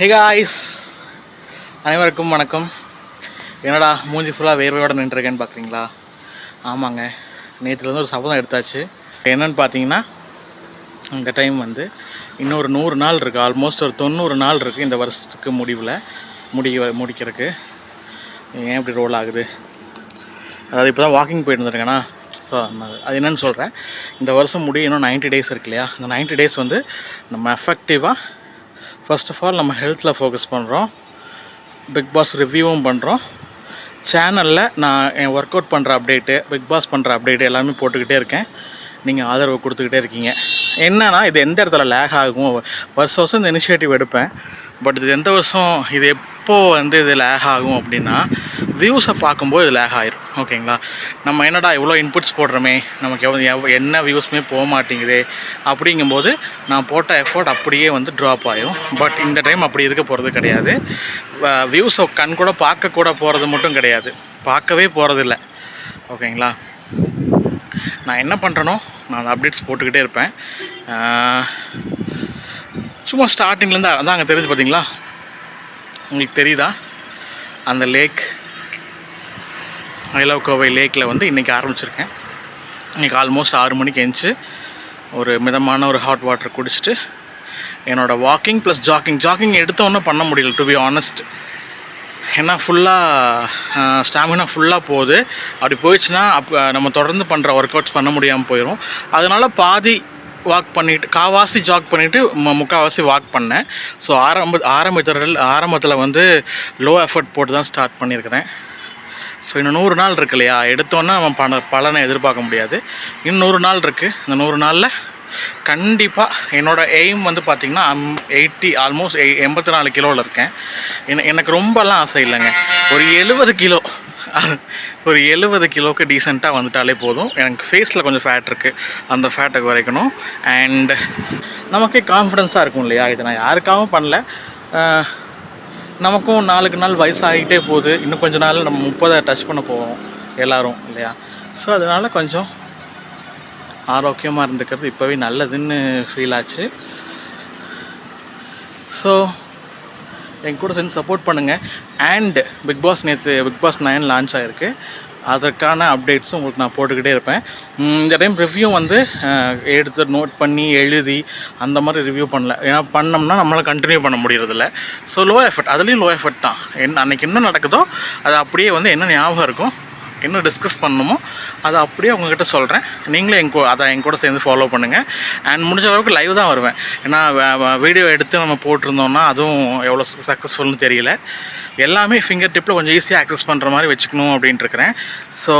ஹெகாய்ஸ் அனைவருக்கும் வணக்கம். என்னடா மூஞ்சி ஃபுல்லாக வேர்வையோட நின்றுருக்கேன்னு பார்க்குறீங்களா ஆமாங்க. நேற்றுலேருந்து ஒரு சபதம் எடுத்தாச்சு. என்னன்னு பார்த்தீங்கன்னா இந்த டைம் வந்து இன்னொரு நூறு நாள் இருக்குது ஆல்மோஸ்ட் ஒரு தொண்ணூறு நாள் இருக்குது இந்த வருஷத்துக்கு முடிவில் முடி முடிக்கிறதுக்கு. ஏன் இப்படி ரோல் ஆகுது? அதாவது இப்போ தான் வாக்கிங் போயிட்டு இருந்திருக்கேனா ஸோ அது என்னென்னு சொல்கிறேன் இந்த வருஷம் முடியும் இன்னும் நைன்ட்டி டேஸ் இருக்கு இல்லையா? இந்த நைன்ட்டி டேஸ் வந்து நம்ம எஃபெக்டிவாக ஃபர்ஸ்ட் ஆஃப் ஆல் நம்ம ஹெல்த்தில் ஃபோக்கஸ் பண்ணுறோம் பிக் பாஸ் ரிவ்யூவும் பண்ணுறோம் சேனலில் நான் என் ஒர்க் அவுட் பண்ணுற அப்டேட்டு பிக் பாஸ் பண்ணுற அப்டேட்டு எல்லாமே போட்டுக்கிட்டே இருக்கேன். நீங்கள் ஆதரவு கொடுத்துக்கிட்டே இருக்கீங்க. என்னன்னா இது எந்த இடத்துல லேக் ஆகும் வருஷம் வருஷம் இந்த இனிஷியேட்டிவ் எடுப்பேன். பட் இது எந்த வருஷம் இது எப்போது வந்து இது லேக் ஆகும் அப்படின்னா வியூஸை பார்க்கும்போது இது லேக் ஆயிரும். ஓகேங்களா நம்ம என்னடா இவ்வளோ இன்புட்ஸ் போடுறோமே? நமக்கு எவ்வளோ எவ் என்ன வியூஸுமே போக மாட்டேங்குது? அப்படிங்கும்போது நான் போட்ட எஃபோர்ட் அப்படியே வந்து ட்ராப் ஆகும் பட் இந்த டைம் அப்படி இருக்க போகிறது கிடையாது. வியூஸை கண் கூட பார்க்க கூட போகிறது மட்டும் கிடையாது. பார்க்கவே போகிறதில்ல ஓகேங்களா நான் என்ன பண்ணுறனோ நான் அப்டேட்ஸ் போட்டுக்கிட்டே இருப்பேன். சும்மா ஸ்டார்டிங்லேருந்து அதான் அங்கே தெரியுது பார்த்தீங்களா உங்களுக்கு தெரியுதா? அந்த லேக் ஐ லவ் கோவை லேக்கில் வந்து இன்றைக்கி ஆரம்பிச்சிருக்கேன். இன்றைக்கி ஆல்மோஸ்ட் ஆறு மணிக்கு எழுந்துச்சு ஒரு மிதமான ஒரு ஹாட் வாட்டர் குடிச்சிட்டு என்னோடய வாக்கிங் ப்ளஸ் ஜாக்கிங் ஜாக்கிங் எடுத்தோன்னே பண்ண முடியல டு பி ஆனஸ்ட் ஏன்னா ஃபுல்லாக ஸ்டாமினா ஃபுல்லாக போகுது. அப்படி போயிடுச்சுன்னா அப்போ நம்ம தொடர்ந்து பண்ணுற ஒர்க் அவுட்ஸ் பண்ண முடியாமல் போயிடும் அதனால் பாதி வாக் பண்ணிவிட்டு காவாசி ஜாக் பண்ணிவிட்டு முக்கால்வாசி வாக் பண்ணேன். ஸோ ஆரம்ப ஆரம்பத்தில் ஆரம்பத்தில் வந்து லோ எஃபர்ட் போட்டு தான் ஸ்டார்ட் பண்ணியிருக்கிறேன். ஸோ இன்னும் நூறு நாள் இருக்கு இல்லையா? எடுத்தோன்னா அவன் பண பலனை எதிர்பார்க்க முடியாது. இன்னும் நூறு நாள் இருக்குது இந்த நூறு நாளில் கண்டிப்பாக என்னோடய எய்ம் வந்து பார்த்திங்கன்னா எயிட்டி ஆல்மோஸ்ட் எண்பத்தி நாலு கிலோவில் இருக்கேன். என எனக்கு ரொம்பலாம் ஆசை இல்லைங்க. ஒரு எழுபது கிலோ ஒரு எழுபது கிலோவுக்கு டீசெண்டாக வந்துட்டாலே போதும். எனக்கு ஃபேஸில் கொஞ்சம் ஃபேட் இருக்குது அந்த ஃபேட்டை குறைக்கணும். அண்ட் நமக்கே கான்ஃபிடென்ஸாக இருக்கும் இல்லையா? இதை நான் யாருக்காகவும் பண்ணல. நமக்கும் நாளுக்கு நாள் வயசாகிட்டே போகுது. இன்னும் கொஞ்ச நாள் நம்ம முப்பதை டச் பண்ண போவோம். எல்லோரும் இல்லையா? ஸோ அதனால் கொஞ்சம் ஆரோக்கியமாக இருந்துக்கிறது இப்போவே நல்லதுன்னு ஃபீல் ஆச்சு. ஸோ என் கூட சேர்ந்து சப்போர்ட் பண்ணுங்கள் அண்ட் பிக் பாஸ் நேற்று பிக் பாஸ் நைன் லான்ச் ஆகிருக்கு அதற்கான அப்டேட்ஸும் உங்களுக்கு நான் போட்டுக்கிட்டே இருப்பேன். இந்த டைம் ரிவ்யூ வந்து எடுத்து நோட் பண்ணி எழுதி அந்த மாதிரி ரிவ்யூ பண்ணல. ஏன்னா பண்ணோம்னா நம்மளால் கண்டினியூ பண்ண முடியறதில்ல. ஸோ லோ எஃபர்ட் அதுலேயும் லோ எஃபர்ட் தான். என்ன அன்றைக்கி என்ன நடக்குதோ அது அப்படியே வந்து என்ன ஞாபகம் இருக்கும்? என்ன டிஸ்கஸ் பண்ணணுமோ அதை அப்படியே உங்ககிட்ட சொல்கிறேன் நீங்களும் என் அதை என் கூட சேர்ந்து ஃபாலோ பண்ணுங்கள் அண்ட் முடிஞ்ச அளவுக்கு லைவ் தான் வருவேன். ஏன்னா வீடியோ எடுத்து நம்ம போட்டிருந்தோம்னா அதுவும் எவ்வளோ சக்ஸஸ்ஃபுல்னு தெரியல. எல்லாமே ஃபிங்கர் டிப்பில் கொஞ்சம் ஈஸியாக ஆக்சஸ் பண்ணுற மாதிரி வச்சுக்கணும் அப்படின்ட்டு இருக்கிறேன். ஸோ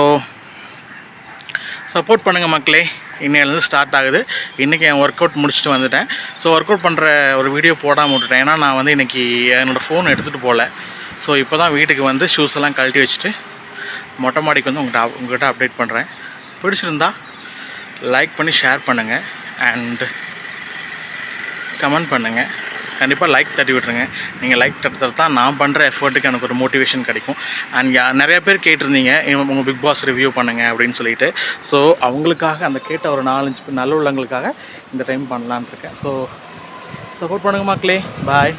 சப்போர்ட் பண்ணுங்கள் மக்களே. இன்னையிலேருந்து ஸ்டார்ட் ஆகுது. இன்றைக்கி என் ஒர்க் அவுட் முடிச்சுட்டு வந்துட்டேன். ஸோ ஒர்க் அவுட் பண்ணுற ஒரு வீடியோ போடாமல் விட்டுட்டேன். ஏன்னா நான் வந்து இன்றைக்கி என்னோடய ஃபோன் எடுத்துகிட்டு போகல. ஸோ இப்போ தான் வீட்டுக்கு வந்து ஷூஸ் எல்லாம் கழட்டி வச்சுட்டு மொட்டை மாடிக்கு வந்து உங்கள்கிட்ட உங்கள்கிட்ட அப்டேட் பண்ணுறேன் பிடிச்சிருந்தா லைக் பண்ணி ஷேர் பண்ணுங்கள் அண்ட் கமெண்ட் பண்ணுங்கள் கண்டிப்பாக லைக் தட்டி விட்ருங்க நீங்கள் லைக் தட்டுறது தான் நான் பண்ணுற எஃபர்ட்டுக்கு எனக்கு ஒரு மோட்டிவேஷன் கிடைக்கும். அண்ட் நிறையா பேர் கேட்டிருந்தீங்க உங்கள் பிக் பாஸ் ரிவ்யூ பண்ணுங்கள் அப்படின்னு சொல்லிட்டு. ஸோ அவங்களுக்காக அந்த கேட்ட ஒரு நாலஞ்சு பேர் நல்ல உள்ளவங்களுக்காக இந்த டைம் பண்ணலான்னு இருக்கேன். ஸோ சப்போர்ட் பண்ணுங்க மக்களே. பாய்